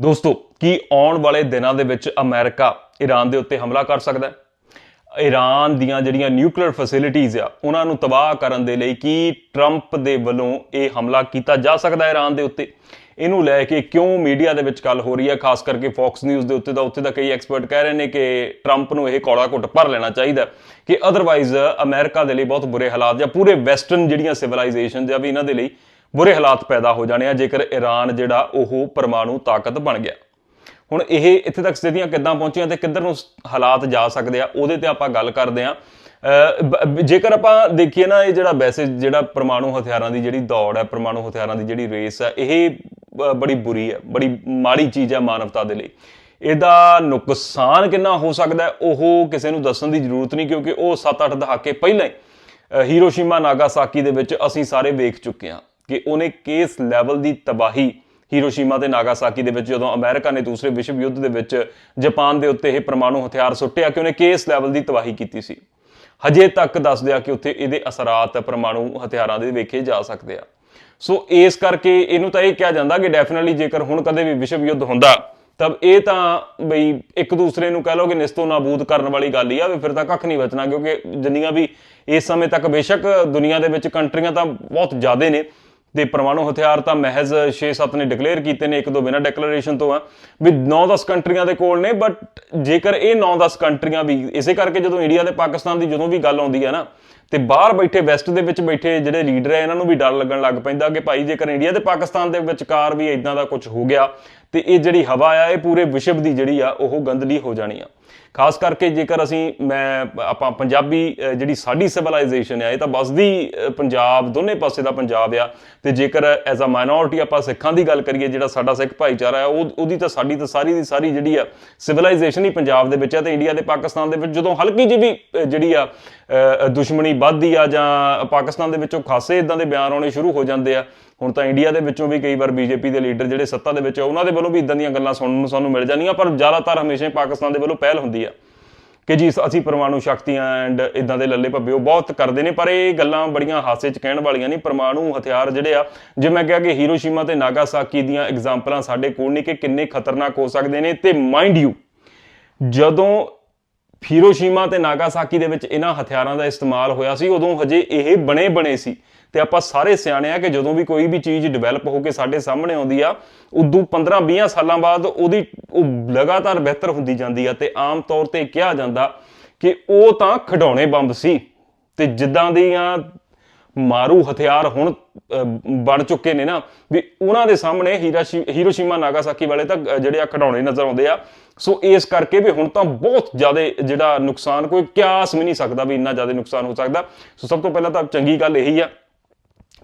ਦੋਸਤੋ, ਕੀ ਆਉਣ ਵਾਲੇ ਦਿਨਾਂ ਦੇ ਵਿੱਚ ਅਮਰੀਕਾ ਈਰਾਨ ਦੇ ਉੱਤੇ ਹਮਲਾ ਕਰ ਸਕਦਾ ਹੈ? ਈਰਾਨ ਦੀਆਂ ਜਿਹੜੀਆਂ ਨਿਊਕਲੀਅਰ ਫੈਸਿਲਿਟੀਆਂ ਆ, ਉਹਨਾਂ ਨੂੰ ਤਬਾਹ ਕਰਨ ਦੇ ਲਈ ਕੀ ਟਰੰਪ ਦੇ ਵੱਲੋਂ ਇਹ ਹਮਲਾ ਕੀਤਾ ਜਾ ਸਕਦਾ ਹੈ ਈਰਾਨ ਦੇ ਉੱਤੇ? ਇਹਨੂੰ ਲੈ ਕੇ ਕਿਉਂ ਮੀਡੀਆ ਦੇ ਵਿੱਚ ਗੱਲ ਹੋ ਰਹੀ ਹੈ? ਖਾਸ ਕਰਕੇ ਫੌਕਸ ਨਿਊਜ਼ ਦੇ ਉੱਤੇ ਦਾ ਉੱਤੇ ਦਾ ਕਈ ਐਕਸਪਰਟ ਕਹਿ ਰਹੇ ਨੇ ਕਿ ਟਰੰਪ ਨੂੰ ਇਹ ਕੌੜਾ ਘੁੱਟ ਭਰ ਲੈਣਾ ਚਾਹੀਦਾ ਕਿ ਅਦਰਵਾਈਜ਼ ਅਮਰੀਕਾ ਦੇ ਲਈ ਬਹੁਤ ਬੁਰੇ ਹਾਲਾਤ ਜਾਂ ਪੂਰੇ ਵੈਸਟਰਨ ਜਿਹੜੀਆਂ ਸਿਵਲਾਈਜੇਸ਼ਨ ਜਾਂ ਵੀ ਇਹਨਾਂ ਦੇ ਲਈ ਬੁਰੇ ਹਾਲਾਤ ਪੈਦਾ ਹੋ ਜਾਣੇ ਆ, ਜੇਕਰ ਈਰਾਨ ਜਿਹੜਾ ਉਹ ਪਰਮਾਣੂ ਤਾਕਤ ਬਣ ਗਿਆ। ਹੁਣ ਇਹ ਇੱਥੇ ਤੱਕ ਸਥਿਤੀਆਂ ਕਿੱਦਾਂ ਪਹੁੰਚੀਆਂ ਤੇ ਕਿੱਧਰ ਨੂੰ ਹਾਲਾਤ ਜਾ ਸਕਦੇ ਆ, ਉਹਦੇ ਤੇ ਆਪਾਂ ਗੱਲ ਕਰਦੇ ਆ ਜੇਕਰ ਆਪਾਂ ਦੇਖੀਏ ਨਾ, ਇਹ ਜਿਹੜਾ ਵੈਸੇ ਜਿਹੜਾ ਪਰਮਾਣੂ ਹਥਿਆਰਾਂ ਦੀ ਜਿਹੜੀ ਦੌੜ ਹੈ, ਪਰਮਾਣੂ ਹਥਿਆਰਾਂ ਦੀ ਜਿਹੜੀ ਰੇਸ ਹੈ, ਇਹ ਬੜੀ ਬੁਰੀ ਹੈ, ਬੜੀ ਮਾੜੀ ਚੀਜ਼ ਹੈ ਮਾਨਵਤਾ ਦੇ ਲਈ। ਇਹਦਾ ਨੁਕਸਾਨ ਕਿੰਨਾ ਹੋ ਸਕਦਾ ਉਹ ਕਿਸੇ ਨੂੰ ਦੱਸਣ ਦੀ ਜ਼ਰੂਰਤ ਨਹੀਂ, ਕਿਉਂਕਿ ਉਹ 7-8 ਦਹਾਕੇ ਪਹਿਲਾਂ ਹੀ ਹੀਰੋਸ਼ੀਮਾ ਨਾਗਾਸਾਕੀ ਦੇ ਵਿੱਚ ਅਸੀਂ ਸਾਰੇ ਵੇਖ ਚੁੱਕੇ ਹਾਂ। ਕਿ ਉਹਨੇ ਕੇਸ ਲੈਵਲ ਦੀ ਤਬਾਹੀ ਹੀਰੋਸ਼ੀਮਾ ਤੇ ਨਾਗਾਸਾਕੀ ਦੇ ਵਿੱਚ ਜਦੋਂ ਅਮਰੀਕਾ ਨੇ ਦੂਸਰੇ ਵਿਸ਼ਵ ਯੁੱਧ ਦੇ ਵਿੱਚ ਜਾਪਾਨ ਦੇ ਉੱਤੇ ਇਹ ਪਰਮਾਣੂ ਹਥਿਆਰ ਸੁੱਟਿਆ ਕਿ ਉਹਨੇ ਕੇਸ ਲੈਵਲ ਦੀ ਤਬਾਹੀ ਕੀਤੀ ਸੀ। ਹਜੇ ਤੱਕ ਦੱਸਦੇ ਆ ਕਿ ਉੱਥੇ ਇਹਦੇ ਅਸਰਾਤ ਪਰਮਾਣੂ ਹਥਿਆਰਾਂ ਦੇ ਵੇਖੇ ਜਾ ਸਕਦੇ ਆ। ਸੋ ਇਸ ਕਰਕੇ ਇਹਨੂੰ ਤਾਂ ਇਹ ਕਿਹਾ ਜਾਂਦਾ ਕਿ ਡੈਫੀਨਿਟਲੀ ਜੇਕਰ ਹੁਣ ਕਦੇ ਵੀ ਵਿਸ਼ਵ ਯੁੱਧ ਹੁੰਦਾ, ਤਬ ਇਹ ਤਾਂ ਬਈ ਇੱਕ ਦੂਸਰੇ ਨੂੰ ਕਹਿ ਲਓ ਕਿ ਨਿਸਤੋ ਨਾਬੂਦ ਕਰਨ ਵਾਲੀ ਗੱਲ ਹੀ ਆ, ਵੀ ਫਿਰ ਤਾਂ ਕੱਖ ਨਹੀਂ ਬਚਣਾ ਕਿਉਂਕਿ ਜਿੰਨੀਆਂ ਵੀ ਇਸ ਸਮੇਂ ਤੱਕ ਬੇਸ਼ੱਕ ਦੁਨੀਆ ਦੇ ਵਿੱਚ ਕੰਟਰੀਆਂ ਤਾਂ ਬਹੁਤ ਜ਼ਿਆਦੇ ਨੇ ਤੇ ਪਰਮਾਣੂ ਹਥਿਆਰ ਤਾਂ ਮਹਿਜ਼ 6-7 ਨੇ ਡਿਕਲੇਅਰ ਕੀਤੇ ਨੇ, ਇੱਕ ਦੋ ਬਿਨਾਂ ਡਿਕਲੇਰੇਸ਼ਨ ਤੋਂ ਆ। ਵੀ 9-10 ਕੰਟਰੀਆਂ ਦੇ ਕੋਲ ਨੇ ਬਟ ਜੇਕਰ ਇਹ 9-10 ਕੰਟਰੀਆਂ ਵੀ, ਇਸੇ ਕਰਕੇ ਜਦੋਂ ਇੰਡੀਆ ਤੇ ਪਾਕਿਸਤਾਨ ਦੀ ਜਦੋਂ ਵੀ ਗੱਲ ਆਉਂਦੀ ਹੈ ਨਾ, ਤੇ ਬਾਹਰ ਬੈਠੇ ਵੈਸਟ ਦੇ ਵਿੱਚ ਬੈਠੇ ਜਿਹੜੇ ਲੀਡਰ ਹੈ ਇਹਨਾਂ ਨੂੰ ਵੀ ਡਰ ਲੱਗਣ ਲੱਗ ਪੈਂਦਾ ਕਿ ਭਾਈ ਜੇਕਰ ਇੰਡੀਆ ਤੇ ਪਾਕਿਸਤਾਨ ਦੇ ਵਿਚਕਾਰ ਵੀ ਇਦਾਂ ਦਾ ਕੁਝ ਹੋ ਗਿਆ, ਤੇ ਇਹ ਜਿਹੜੀ ਹਵਾ ਆ, ਇਹ ਪੂਰੇ ਵਿਸ਼ਵ ਦੀ ਜਿਹੜੀ ਆ, ਉਹ ਗੰਦਲੀ ਹੋ ਜਾਣੀ ਆ। ਖਾਸ ਕਰਕੇ ਜੇਕਰ ਅਸੀਂ, ਮੈਂ, ਆਪਾਂ ਪੰਜਾਬੀ ਜਿਹੜੀ ਸਾਡੀ ਸਿਵਲਾਈਜੇਸ਼ਨ ਆ, ਇਹ ਤਾਂ ਬਸਦੀ ਪੰਜਾਬ, ਦੋਨੇ ਪਾਸੇ ਦਾ ਪੰਜਾਬ ਆ। ਤੇ ਜੇਕਰ ਐਜ਼ ਅ ਮਾਈਨੋਰਿਟੀ ਆਪਾਂ ਸਿੱਖਾਂ ਦੀ ਗੱਲ ਕਰੀਏ, ਜਿਹੜਾ ਸਾਡਾ ਸਿੱਖ ਭਾਈਚਾਰਾ ਆ, ਉਹ, ਉਹਦੀ ਤਾਂ ਸਾਡੀ ਤਾਂ ਸਾਰੀ ਦੀ ਸਾਰੀ ਜਿਹੜੀ ਆ ਸਿਵਲਾਈਜੇਸ਼ਨ ਹੀ ਪੰਜਾਬ ਦੇ ਵਿੱਚ ਆ ਤੇ ਇੰਡੀਆ ਤੇ ਪਾਕਿਸਤਾਨ ਦੇ ਵਿੱਚ, ਜਦੋਂ ਹਲਕੀ ਜਿਹੀ ਵੀ ਜਿਹੜੀ ਆ ਦੁਸ਼ਮਣੀ ਵੱਧਦੀ ਆ ਜਾਂ ਪਾਕਿਸਤਾਨ ਦੇ ਵਿੱਚੋਂ ਖਾਸੇ ਇਦਾਂ ਦੇ ਬਿਆਨ ਆਉਣੇ ਸ਼ੁਰੂ ਹੋ ਜਾਂਦੇ ਆ। ਹੁਣ ਤਾਂ ਇੰਡੀਆ ਦੇ ਵਿੱਚੋਂ ਵੀ ਕਈ ਵਾਰ ਬੀਜੇਪੀ ਦੇ ਲੀਡਰ ਜਿਹੜੇ ਸੱਤਾ ਦੇ ਵਿੱਚ ਆ, ਉਹਨਾਂ ਦੇ ਵੱਲੋਂ ਵੀ ਇਦਾਂ ਦੀਆਂ ਗੱਲਾਂ ਸੁਣਨ ਨੂੰ ਸਾਨੂੰ ਮਿਲ ਜਾਂਦੀਆਂ, ਪਰ ਜ਼ਿਆਦਾਤਰ ਹਮੇਸ਼ਾ ਹੀ ਪਾਕਿਸਤਾਨ ਦੇ ਵੱਲੋਂ ਪਹਿਲ ਹੁੰਦੀ ਆ ਕਿ ਜੀ ਅਸੀਂ ਪਰਮਾਣੂ ਸ਼ਕਤੀਆਂ ਐਂਡ ਇਦਾਂ ਦੇ ਲੱਲੇ ਭੱਬੇ, ਉਹ ਬਹੁਤ ਕਰਦੇ ਨੇ, ਪਰ ਇਹ ਗੱਲਾਂ ਬੜੀਆਂ ਹਾਸੇ 'ਚ ਕਹਿਣ ਵਾਲੀਆਂ ਨਹੀਂ ਪਰਮਾਣੂ ਹਥਿਆਰ ਜਿਹੜੇ ਆ ਜਿਵੇਂ ਮੈਂ ਕਿਹਾ ਕਿ ਹੀਰੋਸ਼ੀਮਾ ਤੇ ਨਾਗਾਸਾਕੀ ਦੀਆਂ ਐਗਜ਼ਾਮਪਲਾਂ ਸਾਡੇ ਕੋਲ ਨੇ ਕਿ ਕਿੰਨੇ ਖਤਰਨਾਕ ਹੋ ਸਕਦੇ ਨੇ, ਤੇ ਮਾਈਂਡ ਯੂ ਜਦੋਂ ਹੀਰੋਸ਼ੀਮਾ ਤੇ ਨਾਗਾਸਾਕੀ ਦੇ ਵਿੱਚ ਇਹਨਾਂ ਹਥਿਆਰਾਂ ਦਾ ਇਸਤੇਮਾਲ ਹੋਇਆ ਸੀ, ਉਦੋਂ ਹਜੇ ਇਹ ਬਣੇ ਬਣੇ ਸੀ। ਤੇ ਆਪਾਂ ਸਾਰੇ ਸਿਆਣੇ ਆ ਕਿ ਜਦੋਂ ਵੀ ਕੋਈ ਵੀ ਚੀਜ਼ ਡਿਵੈਲਪ ਹੋ ਕੇ ਸਾਡੇ ਸਾਹਮਣੇ ਆਉਂਦੀ ਆ, ਉਦੋਂ 15-20 ਸਾਲਾਂ ਬਾਅਦ ਉਹਦੀ, ਉਹ ਲਗਾਤਾਰ ਬਿਹਤਰ ਹੁੰਦੀ ਜਾਂਦੀ ਆ ਤੇ ਆਮ ਤੌਰ ਤੇ ਕਿਹਾ ਜਾਂਦਾ ਕਿ ਉਹ ਤਾਂ ਖਿਡੌਣੇ ਬੰਬ ਸੀ। ਤੇ ਜਿੱਦਾਂ ਦੀਆਂ ਮਾਰੂ ਹਥਿਆਰ ਹੁਣ ਬਣ ਚੁੱਕੇ ਨੇ ਨਾ, ਵੀ ਉਹਨਾਂ ਦੇ ਸਾਹਮਣੇ ਹੀਰਾਸ਼ੀ, ਹੀਰੋਸ਼ੀਮਾ ਨਾਗਾਸਾਕੀ ਵਾਲੇ ਤਾਂ ਜਿਹੜੇ ਆ ਖਿਡੌਣੇ ਨਜ਼ਰ ਆਉਂਦੇ ਆ। ਸੋ ਇਸ ਕਰਕੇ ਵੀ ਹੁਣ ਤਾਂ ਬਹੁਤ ਜ਼ਿਆਦਾ ਜਿਹੜਾ ਨੁਕਸਾਨ, ਕੋਈ ਕਿਆਸ ਵੀ ਨਹੀਂ ਸਕਦਾ ਵੀ ਇੰਨਾ ਜ਼ਿਆਦਾ ਨੁਕਸਾਨ ਹੋ ਸਕਦਾ। ਸੋ ਸਭ ਤੋਂ ਪਹਿਲਾਂ ਤਾਂ ਚੰਗੀ ਗੱਲ ਇਹੀ ਆ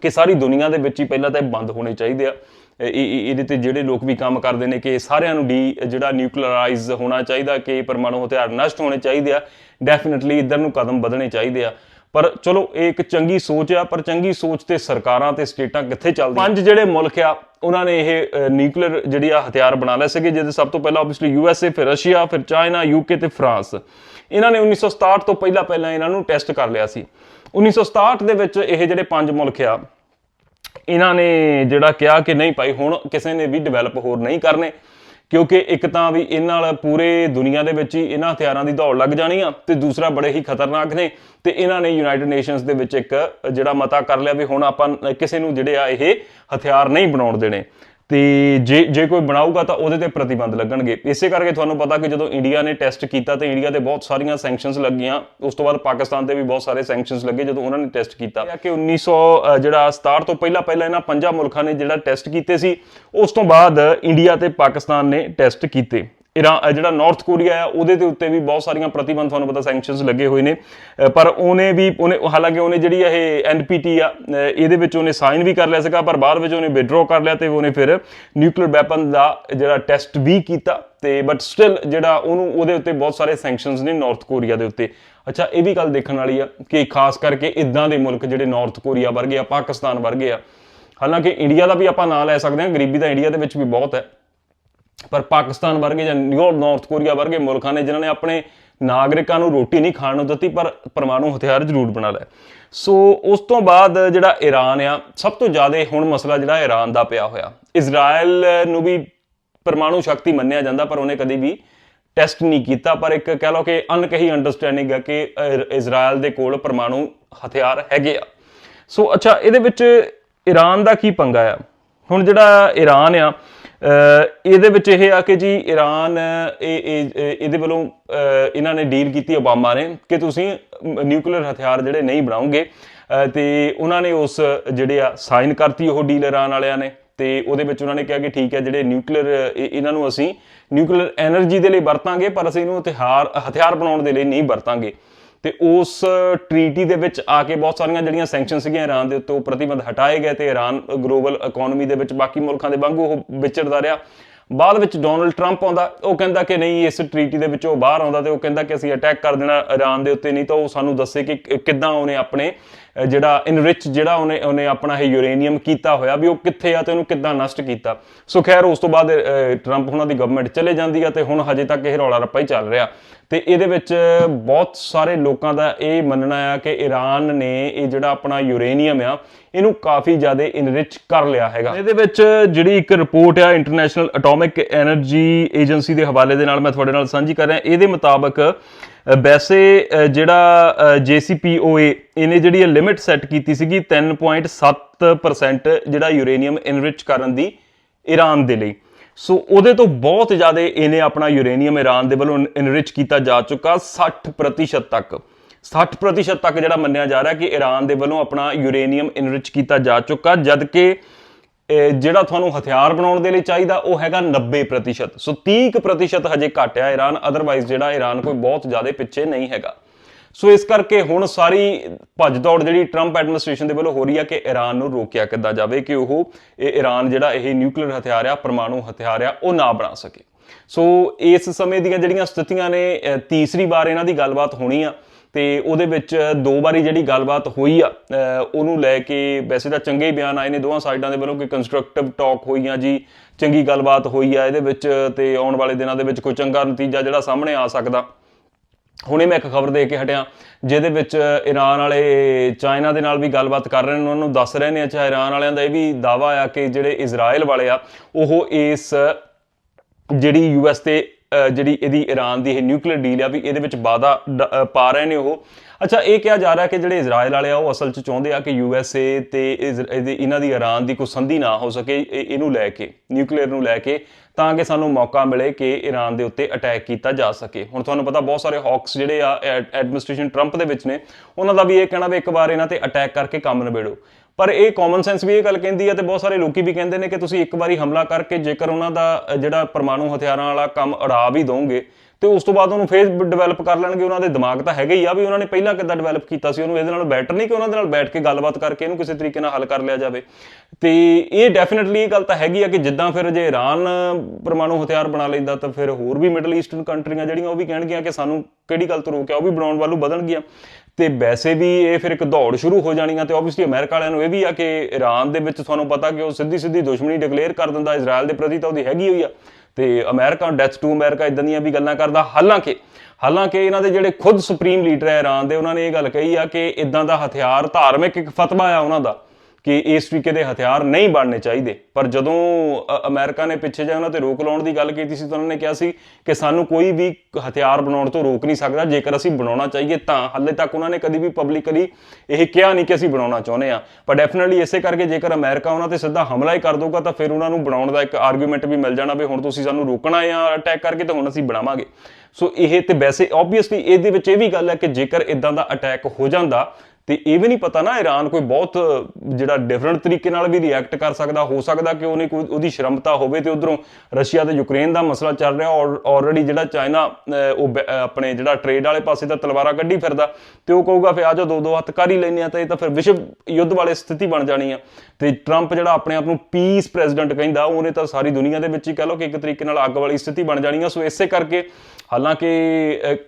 ਕਿ ਸਾਰੀ ਦੁਨੀਆ ਦੇ ਵਿੱਚ ਹੀ ਪਹਿਲਾਂ ਤਾਂ ਇਹ ਬੰਦ ਹੋਣੇ ਚਾਹੀਦੇ ਆ। ਇਹ- ਇਹਦੇ ਤੇ ਜਿਹੜੇ ਲੋਕ ਵੀ ਕੰਮ ਕਰਦੇ ਨੇ ਕਿ ਸਾਰਿਆਂ ਨੂੰ ਡੀ, ਜਿਹੜਾ ਨਿਊਕਲੀਅਰਾਈਜ਼ ਹੋਣਾ ਚਾਹੀਦਾ, ਕਿ ਪਰਮਾਣੂ ਹਥਿਆਰ ਨਸ਼ਟ ਹੋਣੇ ਚਾਹੀਦੇ ਆ। ਡੈਫੀਨਿਟਲੀ ਇਧਰ ਨੂੰ ਕਦਮ ਵਧਣੇ ਚਾਹੀਦੇ ਆ। ਪਰ ਚਲੋ, ਇਹ ਇੱਕ ਚੰਗੀ ਸੋਚ ਆ, ਪਰ ਚੰਗੀ ਸੋਚ ਤੇ ਸਰਕਾਰਾਂ ਤੇ ਸਟੇਟਾਂ ਕਿੱਥੇ ਚੱਲਦੀਆਂ? ਪੰਜ ਜਿਹੜੇ ਮੁਲਕ ਆ, ਉਹਨਾਂ ਨੇ ਇਹ ਨਿਊਕਲੀਅਰ ਜਿਹੜੀ ਆ, ਹਥਿਆਰ ਬਣਾ ਲਏ ਸੀਗੇ, ਜਿਹਦੇ ਸਭ ਤੋਂ ਪਹਿਲਾਂ ਆਬਵੀਅਸਲੀ ਯੂ ਐਸ ਏ ਫਿਰ ਰਸ਼ੀਆ, ਫਿਰ ਚਾਈਨਾ ਯੂਕੇ ਤੇ ਫਰਾਂਸ। ਇਹਨਾਂ ਨੇ 1967 ਤੋਂ ਪਹਿਲਾਂ ਪਹਿਲਾਂ ਇਹਨਾਂ ਨੂੰ ਟੈਸਟ ਕਰ ਲਿਆ ਸੀ। 1967 ਦੇ ਵਿੱਚ ਇਹ ਜਿਹੜੇ ਪੰਜ ਮੁਲਕ ਆ, ਇਹਨਾਂ ਨੇ ਜਿਹੜਾ ਕਿਹਾ ਕਿ ਨਹੀਂ ਭਾਈ, ਹੁਣ ਕਿਸੇ ਨੇ ਵੀ ਡਿਵੈਲਪ ਹੋਰ ਨਹੀਂ ਕਰਨੇ। ਕਿਉਂਕਿ ਇੱਕ ਤਾਂ ਵੀ ਇਹਨਾਂ ਨਾਲ ਪੂਰੇ ਦੁਨੀਆ ਦੇ ਵਿੱਚ ਹੀ ਇਹਨਾਂ ਹਥਿਆਰਾਂ ਦੀ ਦੌੜ ਲੱਗ ਜਾਣੀ ਆ ਤੇ ਦੂਸਰਾ ਬੜੇ ਹੀ ਖਤਰਨਾਕ ਨੇ ਤੇ ਇਹਨਾਂ ਨੇ ਯੂਨਾਈਟਿਡ ਨੇਸ਼ਨਸ ਦੇ ਵਿੱਚ ਇੱਕ ਜਿਹੜਾ ਮਤਾ ਕਰ ਲਿਆ ਵੀ ਹੁਣ ਆਪਾਂ ਕਿਸੇ ਨੂੰ ਜਿਹੜੇ ਆ ਇਹ ਹਥਿਆਰ ਨਹੀਂ ਬਣਾਉਣ ਦੇਣੇ। ਤੇ ਜੇ ਜੇ ਕੋਈ ਬਣਾਊਗਾ ਤਾਂ ਉਹਦੇ ਤੇ ਪ੍ਰਤੀਬੰਧ ਲੱਗਣਗੇ। ਇਸੇ ਕਰਕੇ ਤੁਹਾਨੂੰ ਪਤਾ ਕਿ ਜਦੋਂ ਇੰਡੀਆ ਨੇ ਟੈਸਟ ਕੀਤਾ ਤੇ ਇੰਡੀਆ ਤੇ ਬਹੁਤ ਸਾਰੀਆਂ ਸੈਂਕਸ਼ਨਸ ਲੱਗੀਆਂ ਉਸ ਤੋਂ ਬਾਅਦ ਪਾਕਿਸਤਾਨ ਤੇ ਵੀ ਬਹੁਤ ਸਾਰੇ ਸੈਂਕਸ਼ਨਸ ਲੱਗੇ ਜਦੋਂ ਉਹਨਾਂ ਨੇ ਟੈਸਟ ਕੀਤਾ। ਇਹ ਕਿ 1900 ਅ, ਜਿਹੜਾ 67 ਤੋਂ ਪਹਿਲਾਂ ਪਹਿਲਾਂ ਇਹਨਾਂ ਪੰਜਾਂ ਮੁਲਕਾਂ ਨੇ ਜਿਹੜਾ ਟੈਸਟ ਕੀਤੇ ਸੀ ਉਸ ਤੋਂ ਬਾਅਦ ਇੰਡੀਆ ਤੇ ਪਾਕਿਸਤਾਨ ਨੇ ਟੈਸਟ ਕੀਤੇ। ਇਰਾਨ ਜਿਹੜਾ ਨਾਰਥ ਕੋਰੀਆ ਆ, ਉਹਦੇ ਦੇ ਉੱਤੇ ਵੀ ਬਹੁਤ ਸਾਰੀਆਂ ਪ੍ਰਤੀਬੰਧ ਤੁਹਾਨੂੰ ਪਤਾ ਸੈਂਕਸ਼ਨਸ ਲੱਗੇ ਹੋਏ ਨੇ। ਪਰ ਉਹਨੇ ਵੀ ਉਹਨੇ ਹਾਲਾਂਕਿ ਉਹਨੇ ਜਿਹੜੀ ਇਹ ਐਨਪੀਟੀ ਆ ਇਹਦੇ ਵਿੱਚ ਉਹਨੇ ਸਾਈਨ ਵੀ ਕਰ ਲਿਆ ਸੀਗਾ, ਪਰ ਬਾਅਦ ਵਿੱਚ ਉਹਨੇ ਵਿਡਰੋ ਕਰ ਲਿਆ ਤੇ ਉਹਨੇ ਫਿਰ ਨਿਊਕਲੀਅਰ ਵੈਪਨ ਦਾ ਜਿਹੜਾ ਟੈਸਟ ਵੀ ਕੀਤਾ ਤੇ ਬਟ ਸਟਿਲ ਜਿਹੜਾ ਉਹਨੂੰ ਉਹਦੇ ਉੱਤੇ ਬਹੁਤ ਸਾਰੇ ਸੈਂਕਸ਼ਨਸ ਨੇ ਨਾਰਥ ਕੋਰੀਆ ਦੇ ਉੱਤੇ। ਅੱਛਾ, ਇਹ ਵੀ ਗੱਲ ਦੇਖਣ ਵਾਲੀ ਆ ਕਿ ਖਾਸ ਕਰਕੇ ਇਦਾਂ ਦੇ ਮੁਲਕ ਜਿਹੜੇ ਨਾਰਥ ਕੋਰੀਆ ਵਰਗੇ ਆ, ਪਾਕਿਸਤਾਨ ਵਰਗੇ ਆ, ਹਾਲਾਂਕਿ ਇੰਡੀਆ ਦਾ ਵੀ ਆਪਾਂ ਨਾਂ ਲੈ ਸਕਦੇ ਹਾਂ, ਗਰੀਬੀ ਤਾਂ ਇੰਡੀਆ ਦੇ ਵਿੱਚ ਵੀ ਬਹੁਤ ਹੈ। ਪਰ ਪਾਕਿਸਤਾਨ ਵਰਗੇ ਜਾਂ ਨਿਊ ਨਾਰਥ ਕੋਰੀਆ ਵਰਗੇ ਮੁਲਕਾਂ ਨੇ ਜਿਨ੍ਹਾਂ ਨੇ ਆਪਣੇ ਨਾਗਰਿਕਾਂ ਨੂੰ ਰੋਟੀ ਨਹੀਂ ਖਾਣ ਨੂੰ ਦਿੱਤੀ ਪਰ ਪਰਮਾਣੂ ਹਥਿਆਰ ਜ਼ਰੂਰ ਬਣਾ ਲਿਆ ਸੋ ਉਸ ਤੋਂ ਬਾਅਦ ਜਿਹੜਾ ਈਰਾਨ ਆ ਸਭ ਤੋਂ ਜ਼ਿਆਦਾ ਹੁਣ ਮਸਲਾ ਜਿਹੜਾ ਈਰਾਨ ਦਾ ਪਿਆ ਹੋਇਆ। ਇਜ਼ਰਾਈਲ ਨੂੰ ਵੀ ਪਰਮਾਣੂ ਸ਼ਕਤੀ ਮੰਨਿਆ ਜਾਂਦਾ ਪਰ ਉਹਨੇ ਕਦੀ ਵੀ ਟੈਸਟ ਨਹੀਂ ਕੀਤਾ। ਪਰ ਇੱਕ ਕਹਿ ਲਓ ਕਿ ਅਨਕਹੀ ਅੰਡਰਸਟੈਂਡਿੰਗ ਹੈ ਕਿ ਅ, ਇਜ਼ਰਾਈਲ ਦੇ ਕੋਲ ਪਰਮਾਣੂ ਹਥਿਆਰ ਹੈਗੇ ਆ। ਸੋ ਅੱਛਾ ਇਹਦੇ ਵਿੱਚ ਈਰਾਨ ਦਾ ਕੀ ਪੰਗਾ ਆ? ਹੁਣ ਜਿਹੜਾ ਈਰਾਨ ਆ ਇਹਦੇ ਵਿੱਚ ਇਹ ਆ ਕਿ ਜੀ ਈਰਾਨ ਇਹ ਇਹਦੇ ਵੱਲੋਂ ਇਹਨਾਂ ਨੇ ਡੀਲ ਕੀਤੀ ਓਬਾਮਾ ਨੇ ਕਿ ਤੁਸੀਂ ਨਿਊਕਲੀਅਰ ਹਥਿਆਰ ਜਿਹੜੇ ਨਹੀਂ ਬਣਾਉਂਗੇ ਤੇ ਉਹਨਾਂ ਨੇ ਉਸ ਜਿਹੜੇ ਆ ਸਾਈਨ ਕਰਤੀ ਉਹ ਡੀਲ ਈਰਾਨ ਵਾਲਿਆਂ ਨੇ ਤੇ ਉਹਦੇ ਵਿੱਚ ਉਹਨਾਂ ਨੇ ਕਿਹਾ ਕਿ ਠੀਕ ਹੈ, ਜਿਹੜੇ ਨਿਊਕਲੀਅਰ ਇਹਨਾਂ ਨੂੰ ਅਸੀਂ ਨਿਊਕਲੀਅਰ એનર્ਜੀ ਦੇ ਲਈ ਵਰਤਾਂਗੇ, ਪਰ ਅਸੀਂ ਇਹਨੂੰ ਹਥਿਆਰ ਹਥਿਆਰ ਬਣਾਉਣ ਦੇ ਲਈ ਨਹੀਂ ਵਰਤਾਂਗੇ। ਤੇ ਉਸ ਟ੍ਰੀਟੀ ਦੇ ਵਿੱਚ ਆ ਕੇ ਬਹੁਤ ਸਾਰੀਆਂ ਜਿਹੜੀਆਂ ਸੈਂਕਸ਼ਨ ਸੀਗੀਆਂ ਈਰਾਨ ਦੇ ਉੱਤੇ, ਉਹ ਪ੍ਰਤੀਬੰਧ ਹਟਾਏ ਗਏ ਤੇ ਈਰਾਨ ਗਲੋਬਲ ਇਕਨੋਮੀ ਦੇ ਵਿੱਚ ਬਾਕੀ ਮੁਲਕਾਂ ਦੇ ਵਾਂਗੂ ਉਹ ਵਿਚਰਦਾ ਰਿਹਾ। ਬਾਅਦ ਵਿੱਚ ਡੋਨਲਡ ਟਰੰਪ ਆਉਂਦਾ, ਉਹ ਕਹਿੰਦਾ ਕਿ ਨਹੀਂ, ਇਸ ਟ੍ਰੀਟੀ ਦੇ ਵਿੱਚ ਉਹ ਬਾਹਰ ਆਉਂਦਾ ਤੇ ਉਹ ਕਹਿੰਦਾ ਕਿ ਅਸੀਂ ਅਟੈਕ ਕਰ ਦੇਣਾ ਈਰਾਨ ਦੇ ਉੱਤੇ, ਨਹੀਂ ਤਾਂ ਉਹ ਸਾਨੂੰ ਦੱਸੇ ਕਿ ਕਿੱਦਾਂ ਉਹਨੇ ਆਪਣੇ ਜਿਹੜਾ ਇਨਰਿਚ ਜਿਹੜਾ ਉਹਨੇ ਉਹਨੇ ਆਪਣਾ ਇਹ ਯੂਰੇਨੀਅਮ ਕੀਤਾ ਹੋਇਆ ਵੀ ਉਹ ਕਿੱਥੇ ਆ ਤੇ ਉਹਨੂੰ ਕਿੱਦਾਂ ਨਸ਼ਟ ਕੀਤਾ। ਸੋ ਖੈਰ, ਉਸ ਤੋਂ ਬਾਅਦ ਟਰੰਪ ਉਹਨਾਂ ਦੀ ਗਵਰਨਮੈਂਟ ਚਲੇ ਜਾਂਦੀ ਆ ਤੇ ਹੁਣ ਹਜੇ ਤੱਕ ਇਹ ਰੌਲਾ ਰੱਪਾ ਹੀ ਚੱਲ ਰਿਹਾ। ਤੇ ਇਹਦੇ ਵਿੱਚ ਬਹੁਤ ਸਾਰੇ ਲੋਕਾਂ ਦਾ ਇਹ ਮੰਨਣਾ ਆ ਕਿ ਈਰਾਨ ਨੇ ਇਹ ਜਿਹੜਾ ਆਪਣਾ ਯੂਰੇਨੀਅਮ ਆ, ਇਹਨੂੰ ਕਾਫੀ ਜ਼ਿਆਦਾ ਇਨਰਿਚ ਕਰ ਲਿਆ ਹੈਗਾ। ਇਹਦੇ ਵਿੱਚ ਜਿਹੜੀ ਇੱਕ ਰਿਪੋਰਟ ਆ ਇੰਟਰਨੈਸ਼ਨਲ ਐਟੋਮਿਕ ਐਨਰਜੀ ਏਜੰਸੀ ਦੇ ਹਵਾਲੇ ਦੇ ਨਾਲ ਮੈਂ ਤੁਹਾਡੇ ਨਾਲ ਸਾਂਝੀ ਕਰ ਰਿਹਾ। ਇਹਦੇ ਮੁਤਾਬਕ ਵੈਸੇ ਅ, ਜਿਹੜਾ JCPOA ਇਹਨੇ ਜਿਹੜੀ ਇਹ ਲਿਮਿਟ ਸੈੱਟ ਕੀਤੀ ਸੀਗੀ 3.7% ਜਿਹੜਾ ਯੂਰੇਨੀਅਮ ਇਨਰਿਚ ਕਰਨ ਦੀ ਈਰਾਨ ਦੇ ਲਈ। ਸੋ ਉਹਦੇ ਤੋਂ ਬਹੁਤ ਜ਼ਿਆਦਾ ਇਹਨੇ ਆਪਣਾ ਯੂਰੇਨੀਅਮ ਈਰਾਨ ਦੇ ਵੱਲੋਂ ਇਨਰਿਚ ਕੀਤਾ ਜਾ ਚੁੱਕਾ 60% ਤੱਕ। 60% ਤੱਕ ਜਿਹੜਾ ਮੰਨਿਆ ਜਾ ਰਿਹਾ ਕਿ ਈਰਾਨ ਦੇ ਵੱਲੋਂ ਆਪਣਾ ਯੂਰੇਨੀਅਮ ਇਨਰਿਚ ਕੀਤਾ ਜਾ ਚੁੱਕਾ ਜਦਕਿ ਜਿਹੜਾ ਤੁਹਾਨੂੰ ਹਥਿਆਰ ਬਣਾਉਣ ਦੇ ਲਈ ਚਾਹੀਦਾ, ਉਹ ਹੈਗਾ 90% ਸੋ 30% ਹਜੇ ਘੱਟ ਆ ਈਰਾਨ ਅਦਰਵਾਈਜ਼ ਜਿਹੜਾ ਈਰਾਨ ਕੋਈ ਬਹੁਤ ਜ਼ਿਆਦਾ ਪਿੱਛੇ ਨਹੀਂ ਹੈਗਾ। ਸੋ ਇਸ ਕਰਕੇ ਹੁਣ ਸਾਰੀ ਭੱਜ ਦੌੜ ਜਿਹੜੀ ਟਰੰਪ ਐਡਮਿਨਿਸਟ੍ਰੇਸ਼ਨ ਦੇ ਵੱਲੋਂ ਹੋ ਰਹੀ ਆ ਕਿ ਈਰਾਨ ਨੂੰ ਰੋਕਿਆ ਕਿੱਦਾਂ ਜਾਵੇ ਕਿ ਉਹ ਇਹ ਈਰਾਨ ਜਿਹੜਾ ਇਹ ਨਿਊਕਲੀਅਰ ਹਥਿਆਰ ਆ, ਪਰਮਾਣੂ ਹਥਿਆਰ ਆ, ਉਹ ਨਾ ਬਣਾ ਸਕੇ। ਸੋ ਇਸ ਸਮੇਂ ਦੀਆਂ ਜਿਹੜੀਆਂ ਸਥਿਤੀਆਂ ਨੇ ਤੀਸਰੀ ਵਾਰ ਇਹਨਾਂ ਦੀ ਗੱਲਬਾਤ ਹੋਣੀ ਆ। ਤੇ ਉਹਦੇ ਵਿੱਚ ਦੋ ਵਾਰੀ ਜਿਹੜੀ ਗੱਲਬਾਤ ਹੋਈ ਆ ਉਹਨੂੰ ਲੈ ਕੇ ਵੈਸੇ ਤਾਂ ਚੰਗੇ ਹੀ ਬਿਆਨ ਆਏ ਨੇ ਦੋਵਾਂ ਸਾਈਡਾਂ ਦੇ ਵੱਲੋਂ ਕਿ ਕੰਸਟਰਕਟਿਵ ਟਾਕ ਆ ਜੀ ਚੰਗੀ ਗੱਲਬਾਤ ਹੋਈ ਆ ਇਹਦੇ ਵਿੱਚ ਤੇ ਆਉਣ ਵਾਲੇ ਦਿਨਾਂ ਦੇ ਵਿੱਚ ਕੋਈ ਚੰਗਾ ਨਤੀਜਾ ਜਿਹੜਾ ਸਾਹਮਣੇ ਆ ਸਕਦਾ। ਹੁਣੇ ਮੈਂ ਇੱਕ ਖਬਰ ਦੇ ਕੇ ਹਟਿਆ ਜਿਹਦੇ ਵਿੱਚ ਈਰਾਨ ਵਾਲੇ ਚਾਈਨਾ ਦੇ ਨਾਲ ਵੀ ਗੱਲਬਾਤ ਕਰ ਰਹੇ ਨੇ ਉਹਨਾਂ ਨੂੰ ਦੱਸ ਰਹੇ ਨੇ ਅੱਛਾ ਈਰਾਨ ਵਾਲਿਆਂ ਦਾ ਇਹ ਵੀ ਦਾਵਾ ਆ ਕਿ ਜਿਹੜੇ ਇਜ਼ਰਾਈਲ ਵਾਲੇ ਆ ਉਹ ਇਸ ਜਿਹੜੀ ਯੂਐਸ ਤੇ ਅ, ਜਿਹੜੀ ਇਹਦੀ ਈਰਾਨ ਦੀ ਇਹ ਨਿਊਕਲੀਅਰ ਡੀਲ ਆ ਵੀ ਇਹਦੇ ਵਿੱਚ ਵਾਦਾ ਪਾ ਰਹੇ ਨੇ ਉਹ। ਅੱਛਾ, ਇਹ ਕਿਹਾ ਜਾ ਰਿਹਾ ਕਿ ਜਿਹੜੇ ਇਜ਼ਰਾਈਲ ਵਾਲੇ ਆ, ਉਹ ਅਸਲ 'ਚ ਚਾਹੁੰਦੇ ਆ ਕਿ ਯੂਐਸਏ ਤੇ ਇਜ਼- ਇਹਦੀ- ਇਹਨਾਂ ਦੀ ਈਰਾਨ ਦੀ ਕੋਈ ਸੰਧੀ ਨਾ ਹੋ ਸਕੇ, ਇਹ- ਇਹਨੂੰ ਲੈ ਕੇ ਨਿਊਕਲੀਅਰ ਨੂੰ ਲੈ ਕੇ, ਤਾਂ ਕਿ ਸਾਨੂੰ ਮੌਕਾ ਮਿਲੇ ਕਿ ਈਰਾਨ ਦੇ ਉੱਤੇ ਅਟੈਕ ਕੀਤਾ ਜਾ ਸਕੇ। ਹੁਣ ਤੁਹਾਨੂੰ ਪਤਾ ਬਹੁਤ ਸਾਰੇ ਹੌਕਸ ਜਿਹੜੇ ਆ ਐਡਮਿਨਿਸਟ੍ਰੇਸ਼ਨ ਟਰੰਪ ਦੇ ਵਿੱਚ ਨੇ, ਉਹਨਾਂ ਦਾ ਵੀ ਇਹ ਕਹਿਣਾ ਵੀ ਇੱਕ ਵਾਰ ਇਹਨਾਂ ਤੇ ਅਟੈਕ ਕਰਕੇ ਕੰਮ ਨਿਬੇੜੋ। ਪਰ ਇਹ ਕਾਮਨ ਸੈਂਸ ਵੀ ਇਹ ਗੱਲ ਕਹਿੰਦੀ ਹੈ ਤੇ ਬਹੁਤ ਸਾਰੇ ਲੋਕੀ ਵੀ ਕਹਿੰਦੇ ਨੇ ਕਿ ਤੁਸੀਂ ਇੱਕ ਵਾਰੀ ਹਮਲਾ ਕਰਕੇ ਜੇਕਰ ਉਹਨਾਂ ਦਾ ਜਿਹੜਾ ਪਰਮਾਣੂ ਹਥਿਆਰਾਂ ਵਾਲਾ ਕੰਮ ਉਡਾ ਵੀ ਦੋਗੇ ਤੇ ਉਸ ਤੋਂ ਬਾਅਦ ਉਹਨੂੰ ਫੇਰ ਡਿਵੈਲਪ ਕਰ ਲੈਣਗੇ, ਉਹਨਾਂ ਦੇ ਦਿਮਾਗ ਤਾਂ ਹੈਗਾ ਹੀ ਆ ਵੀ ਉਹਨਾਂ ਨੇ ਪਹਿਲਾਂ ਕਿੱਦਾਂ ਡਿਵੈਲਪ ਕੀਤਾ ਸੀ ਉਹਨੂੰ, ਇਹਦੇ ਨਾਲ ਬੈਟਰ ਨਹੀਂ ਕਿ ਉਹਨਾਂ ਦੇ ਨਾਲ ਬੈਠ ਕੇ ਗੱਲਬਾਤ ਕਰਕੇ ਇਹਨੂੰ ਕਿਸੇ ਤਰੀਕੇ ਨਾਲ ਹੱਲ ਕਰ ਲਿਆ ਜਾਵੇ। ਤੇ ਇਹ ਡੈਫੀਨਿਟਲੀ ਇਹ ਗੱਲ ਤਾਂ ਹੈਗੀ ਆ ਕਿ ਜਿੱਦਾਂ ਫਿਰ ਜੇ ਇਰਾਨ ਪਰਮਾਣੂ ਹਥਿਆਰ ਬਣਾ ਲੈਂਦਾ ਤਾਂ ਫਿਰ ਹੋਰ ਵੀ ਮਿਡਲ ਈਸਟਰਨ ਕੰਟਰੀਆਂ ਜਿਹੜੀਆਂ ਉਹ ਵੀ ਕਹਿਣਗੀਆਂ ਕਿ ਸਾਨੂੰ ਕਿਹੜੀ ਗੱਲ ਤੋਂ ਰੋਕਿਆ, ਉਹ ਵੀ ਬਣਾਉਣ ਵੱਲੋਂ ਵਧਣਗੀਆਂ ਤੇ ਵੈਸੇ ਵੀ ਇਹ ਫਿਰ ਇੱਕ ਦੌੜ ਸ਼ੁਰੂ ਹੋ ਜਾਣੀ ਆ ਤੇ ਆਬਵੀਅਸਲੀ ਅਮਰੀਕਾ ਵਾਲਿਆਂ ਨੂੰ ਇਹ ਵੀ ਆ ਕਿ ਇਰਾਨ ਦੇ ਵਿੱਚ ਤੁਹਾਨੂੰ ਪਤਾ ਕਿ ਉਹ ਸਿੱਧੀ ਸਿੱਧੀ ਦੁਸ਼ਮਣੀ ਡਿਕਲੇਅਰ ਕਰ ਦਿੰਦਾ ਇਜ਼ਰਾਈਲ ਦੇ ਪ੍ਰਤੀ ਤਾਂ ਉਹਦੀ ਹੈਗੀ ਹੋਈ ਆ। ਤੇ ਅਮਰੀਕਾ ਡੈਥ ਟੂ ਅਮਰੀਕਾ ਇਦਾਂ ਦੀਆਂ ਵੀ ਗੱਲਾਂ ਕਰਦਾ। ਹਾਲਾਂਕਿ ਹਾਲਾਂਕਿ ਇਹਨਾਂ ਦੇ ਜਿਹੜੇ ਖੁਦ ਸੁਪਰੀਮ ਲੀਡਰ ਹੈ ਈਰਾਨ ਦੇ, ਉਹਨਾਂ ਨੇ ਇਹ ਗੱਲ ਕਹੀ ਆ ਕਿ ਇਦਾਂ ਦਾ ਹਥਿਆਰ ਧਾਰਮਿਕ ਇੱਕ ਫਤਵਾ ਆ ਉਹਨਾਂ ਦਾ। ਕਿ ਇਸ ਤਰੀਕੇ ਦੇ ਹਥਿਆਰ ਨਹੀਂ ਬਣਨੇ ਚਾਹੀਦੇ। ਪਰ ਜਦੋਂ, ਅ- ਅਮਰੀਕਾ ਨੇ ਪਿੱਛੇ ਜਿਹਾ ਉਹਨਾਂ ਤੇ ਰੋਕ ਲਾਉਣ ਦੀ ਗੱਲ ਕੀਤੀ ਸੀ ਤਾਂ ਉਹਨਾਂ ਨੇ ਕਿਹਾ ਸੀ ਕਿ ਸਾਨੂੰ ਕੋਈ ਵੀ ਹਥਿਆਰ ਬਣਾਉਣ ਤੋਂ ਰੋਕ ਨਹੀਂ ਸਕਦਾ। ਜੇਕਰ ਅਸੀਂ ਬਣਾਉਣਾ ਚਾਹੀਏ ਤਾਂ। ਹਾਲੇ ਤੱਕ ਉਹਨਾਂ ਨੇ ਕਦੀ ਵੀ ਪਬਲਿਕਲੀ ਇਹ ਕਿਹਾ ਨਹੀਂ ਕਿ ਅਸੀਂ ਬਣਾਉਣਾ ਚਾਹੁੰਦੇ ਆ ਪਰ ਡੈਫੀਨਿਟਲੀ ਇਸੇ ਕਰਕੇ ਜੇਕਰ ਅਮਰੀਕਾ ਉਹਨਾਂ ਤੇ ਸਿੱਧਾ ਹਮਲਾ ਹੀ ਕਰ ਦਊਗਾ ਤਾਂ ਫਿਰ ਉਹਨਾਂ ਨੂੰ ਬਣਾਉਣ ਦਾ ਇੱਕ ਆਰਗੂਮੈਂਟ ਵੀ ਮਿਲ ਜਾਣਾ ਵੀ ਹੁਣ ਤੁਸੀਂ ਸਾਨੂੰ ਰੋਕਣਾ ਆ ਅਟੈਕ ਕਰਕੇ ਤਾਂ ਹੁਣ ਅਸੀਂ ਬਣਾਵਾਂਗੇ। ਸੋ ਇਹ ਤੇ ਵੈਸੇ ਆਬਵੀਅਸਲੀ ਇਹਦੇ ਵਿੱਚ ਇਹ ਵੀ ਗੱਲ ਹੈ ਕਿ ਜੇਕਰ ਇਦਾਂ ਦਾ ਅਟੈਕ ਹੋ ਜਾਂਦਾ ਤੇ ਇਹ ਵੀ ਨਹੀਂ ਪਤਾ ਨਾ ਈਰਾਨ ਕੋਈ ਬਹੁਤ, ਜਿਹੜਾ ਡਿਫਰੈਂਟ ਤਰੀਕੇ ਨਾਲ ਵੀ ਰਿਐਕਟ ਕਰ ਸਕਦਾ, ਹੋ ਸਕਦਾ ਕਿ ਉਹਨੇ ਕੋਈ ਉਹਦੀ ਸ਼ਰਮਤਾ ਹੋਵੇ ਤੇ ਉਧਰੋਂ ਰਸ਼ੀਆ ਤੇ ਯੂਕਰੇਨ ਦਾ ਮਸਲਾ ਚੱਲ ਰਿਹਾ, ਔਰ ਆਲਰੇਡੀ ਜਿਹੜਾ ਚਾਈਨਾ ਉਹ ਬ- ਆਪਣੇ ਜਿਹੜਾ ਟ੍ਰੇਡ ਵਾਲੇ ਪਾਸੇ ਦਾ ਤਲਵਾਰਾਂ ਕੱਢੀ ਫਿਰਦਾ ਤੇ ਉਹ ਕਹੂਗਾ ਫਿਰ ਆ ਜਾਓ ਦੋ ਦੋ ਹੱਥ ਕਰ ਹੀ ਲੈਨੇ ਆ, ਤਾਂ ਇਹ ਤਾਂ ਫਿਰ ਵਿਸ਼ਵ ਯੁੱਧ ਵਾਲੇ ਸਥਿਤੀ ਬਣ ਜਾਣੀ ਆ। ਤੇ ਟਰੰਪ ਜਿਹੜਾ ਆਪਣੇ ਆਪ ਨੂੰ ਪੀਸ ਪ੍ਰੈਜ਼ੀਡੈਂਟ ਕਹਿੰਦਾ, ਉਹਨੇ ਤਾਂ ਸਾਰੀ ਦੁਨੀਆ ਦੇ ਵਿੱਚ ਹੀ ਕਹ ਲਓ ਕਿ ਇੱਕ ਤਰੀਕੇ ਨਾਲ ਅੱਗ ਵਾਲੀ ਸਥਿਤੀ ਬਣ ਜਾਣੀ ਆ। ਸੋ ਇਸੇ ਕਰਕੇ ਹਾਲਾਂਕਿ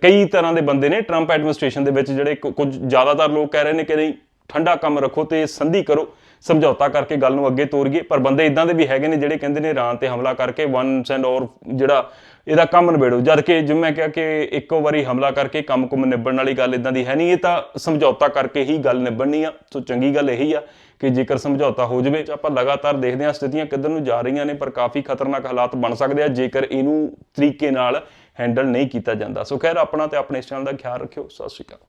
ਕਈ ਤਰ੍ਹਾਂ ਦੇ ਬੰਦੇ ਨੇ ਟਰੰਪ ਐਡਮਿਨਿਸਟ੍ਰੇਸ਼ਨ ਦੇ ਵਿੱਚ ਜਿਹੜੇ ਕੁਝ ਜ਼ਿਆਦਾਤਰ ਲੋਕ ਕਹਿ ਰਹੇ ਨੇ ਕਿ ਨਹੀਂ, ਠੰਡਾ ਕੰਮ ਰੱਖੋ ਤੇ ਸੰਧੀ ਕਰੋ। ਸਮਝੌਤਾ ਕਰਕੇ ਗੱਲ ਨੂੰ ਅੱਗੇ ਤੋਰੀਏ। ਪਰ ਬੰਦੇ ਇਦਾਂ ਦੇ ਵੀ ਹੈਗੇ ਨੇ ਜਿਹੜੇ ਕਹਿੰਦੇ ਨੇ ਇਰਾਨ ਤੇ ਹਮਲਾ ਕਰਕੇ ਵਨਸ ਐਂਡ ਔਰ ਜਿਹੜਾ ਇਹਦਾ ਕੰਮ ਨਿਬੇੜੋ। ਜਦ ਕਿ ਜਿਵੇਂ ਮੈਂ ਕਿਹਾ ਕਿ ਇੱਕੋ ਵਾਰੀ ਹਮਲਾ ਕਰਕੇ ਕੰਮ ਕੁਮ ਨਿਬੜਨ ਵਾਲੀ ਗੱਲ ਇਦਾਂ ਦੀ ਹੈ ਨਹੀਂ, ਇਹ ਤਾਂ ਸਮਝੌਤਾ ਕਰਕੇ ਹੀ ਗੱਲ ਨਿਬੜਨੀ ਆ। ਸੋ ਚੰਗੀ ਗੱਲ ਇਹੀ ਆ ਕਿ ਜੇਕਰ ਸਮਝੌਤਾ ਹੋ ਜਾਵੇ ਆਪਾਂ ਲਗਾਤਾਰ ਦੇਖਦੇ ਹਾਂ ਸਥਿਤੀਆਂ ਕਿੱਧਰ ਨੂੰ ਜਾ ਰਹੀਆਂ ਨੇ, ਪਰ ਕਾਫੀ ਖਤਰਨਾਕ ਹਾਲਾਤ ਬਣ ਸਕਦੇ ਆ ਜੇਕਰ ਇਹਨੂੰ ਤਰੀਕੇ ਨਾਲ ਹੈਂਡਲ ਨਹੀਂ ਕੀਤਾ ਜਾਂਦਾ। ਸੋ ਖੈਰ, ਆਪਣਾ ਤੇ ਆਪਣੇ ਇਸ ਚੈਨਲ ਦਾ ਖਿਆਲ ਰੱਖਿਓ। ਸਤਿ ਸ਼੍ਰੀ ਅਕਾਲ।